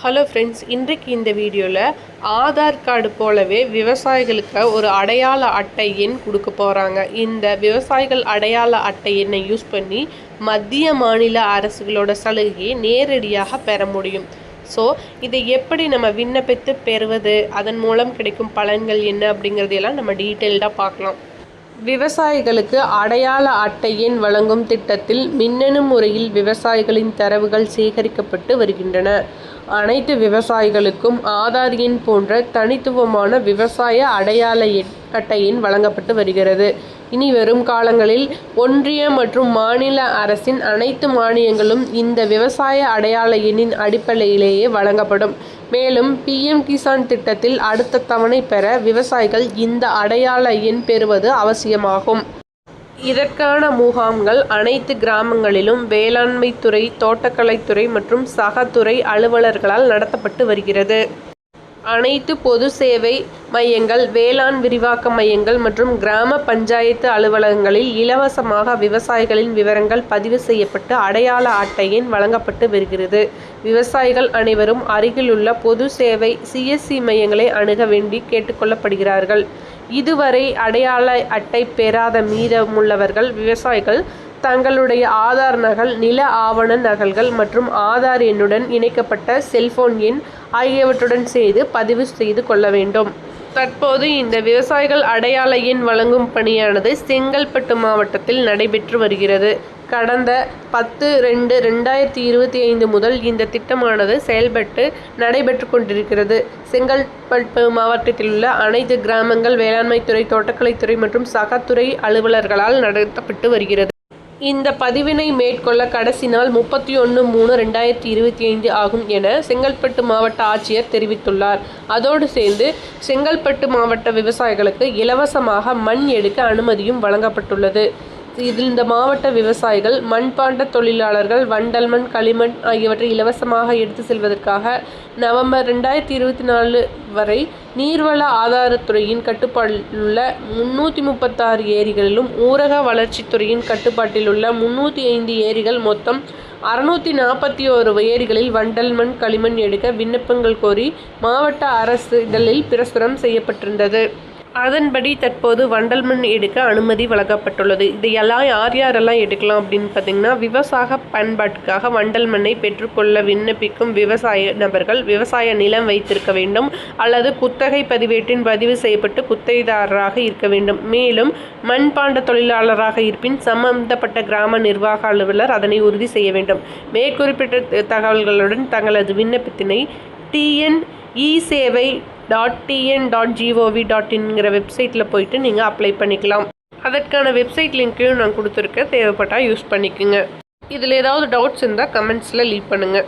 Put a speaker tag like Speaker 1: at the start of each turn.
Speaker 1: Hello friends இன்றைக்கு இந்த வீடியோவில் ஆதார் கார்டு போலவே விவசாயிகளுக்கு ஒரு அடையாள அட்டை எண் கொடுக்க போகிறாங்க இந்த விவசாயிகள் அடையாள அட்டை எண்ணை யூஸ் பண்ணி மத்திய மாநில அரசுகளோட சலுகையை நேரடியாக பெற முடியும். ஸோ இதை எப்படி நம்ம விண்ணப்பித்து பெறுவது? அதன் மூலம் கிடைக்கும் பலன்கள் என்ன அப்படிங்கிறதையெல்லாம் நம்ம டீட்டெயில்டாக பார்க்கலாம். விவசாயிகளுக்கு அடையாள அட்டை எண் வழங்கும் திட்டத்தில் மின்னணு முறையில் விவசாயிகளின் தரவுகள் சேகரிக்கப்பட்டு வருகின்றன. அனைத்து விவசாயிகளுக்கும் ஆதார் எண் போன்ற தனித்துவமான விவசாய அடையாள எண் அட்டை எண் வழங்கப்பட்டு வருகிறது. இனி வரும் காலங்களில் ஒன்றிய மற்றும் மாநில அரசின் அனைத்து மானியங்களும் இந்த விவசாய அடையாள எண்ணின் அடிப்படையிலேயே வழங்கப்படும். மேலும் பிஎம் கிசான் திட்டத்தில் அடுத்த தவணை பெற விவசாயிகள் இந்த அடையாள எண் பெறுவது அவசியமாகும். இதற்கான முகாம்கள் அனைத்து கிராமங்களிலும் வேளாண்மைத்துறை தோட்டக்கலைத்துறை மற்றும் சகத்துறை அலுவலர்களால் நடத்தப்பட்டு வருகிறது. அனைத்து பொது சேவை மையங்கள் வேளாண் விரிவாக்க மையங்கள் மற்றும் கிராம பஞ்சாயத்து அலுவலகங்களில் இலவசமாக விவசாயிகளின் விவரங்கள் பதிவு செய்யப்பட்டு அடையாள அட்டையின் வழங்கப்பட்டு வருகிறது. விவசாயிகள் அனைவரும் அருகிலுள்ள பொது சேவை சிஎஸ்சி மையங்களை அணுக வேண்டி கேட்டுக்கொள்ளப்படுகிறார்கள் இதுவரை அடையாள அட்டை பெறாத மீதமுள்ளவர்கள் விவசாயிகள் தங்களுடைய ஆதார் நகல் நில ஆவண நகல்கள் மற்றும் ஆதார் எண்ணுடன் இணைக்கப்பட்ட செல்போன் எண் ஆகியவற்றுடன் செய்து பதிவு செய்து கொள்ள வேண்டும். தற்போது இந்த விவசாயிகள் அடையாள எண் வழங்கும் பணியானது செங்கல்பட்டு மாவட்டத்தில் நடைபெற்று வருகிறது. கடந்த பத்து ரெண்டு ரெண்டாயிரத்தி இருபத்தி ஐந்து முதல் இந்த திட்டமானது செயல்பட்டு நடைபெற்று கொண்டிருக்கிறது. செங்கல்பட்டு மாவட்டத்தில் உள்ள அனைத்து கிராமங்கள் வேளாண்மைத்துறை தோட்டக்கலைத்துறை மற்றும் சகத்துறை அலுவலர்களால் நடத்தப்பட்டு வருகிறது. இந்த பதிவினை மேற்கொள்ள கடைசி நாள் முப்பத்தி ஒன்று மூணு ரெண்டாயிரத்தி இருபத்தி ஐந்து ஆகும் என செங்கல்பட்டு மாவட்ட ஆட்சியர் தெரிவித்துள்ளார். அதோடு சேர்ந்து செங்கல்பட்டு மாவட்ட விவசாயிகளுக்கு இலவசமாக மண் எடுக்க அனுமதியும் வழங்கப்பட்டுள்ளது. இதில் இந்த மாவட்ட விவசாயிகள் மண்பாண்ட தொழிலாளர்கள் வண்டல் மண் களிமண் ஆகியவற்றை இலவசமாக எடுத்து செல்வதற்காக நவம்பர் ரெண்டாயிரத்தி இருபத்தி நாலு வரை நீர்வள ஆதாரத்துறையின் கட்டுப்பாட்டில் உள்ள முன்னூற்றி முப்பத்தாறு ஏரிகளிலும் ஊரக வளர்ச்சித்துறையின் கட்டுப்பாட்டில் உள்ள முன்னூற்றி ஐந்து ஏரிகள் மொத்தம் அறுநூற்றி நாற்பத்தி ஓரு ஏரிகளில் வண்டல் மண் களிமண் எடுக்க விண்ணப்பங்கள் கோரி மாவட்ட அரசு இதழில் பிரசுரம் செய்யப்பட்டிருந்தது. அதன்படி தற்போது வண்டல் மண் எடுக்க அனுமதி வழங்கப்பட்டுள்ளது. இதையெல்லாம் யார் யாரெல்லாம் எடுக்கலாம் அப்படின்னு பார்த்தீங்கன்னா விவசாய பயன்பாட்டுக்காக வண்டல் மண்ணை பெற்றுக்கொள்ள விண்ணப்பிக்கும் விவசாய நபர்கள் விவசாய நிலம் வைத்திருக்க வேண்டும் அல்லது குத்தகை பதிவேட்டின் பதிவு செய்யப்பட்டு குத்தகைதாரராக இருக்க வேண்டும். மேலும் மண்பாண்ட தொழிலாளராக இருப்பின் சம்பந்தப்பட்ட கிராம நிர்வாக அலுவலர் அதனை உறுதி செய்ய வேண்டும். மேற்குறிப்பிட்ட தகவல்களுடன் தங்களது விண்ணப்பத்தினை TN e Sevai dot TN dot gov dot இன்ங்கிற வெப்சைட்டில் போயிட்டு நீங்கள் அப்ளை பண்ணிக்கலாம். அதற்கான வெப்சைட் லிங்க்கையும் நான் கொடுத்துருக்கேன். தேவைப்பட்டால் யூஸ் பண்ணிக்கோங்க. இதில் ஏதாவது டவுட்ஸ் இருந்தால் கமெண்ட்ஸில் லீவ் பண்ணுங்கள்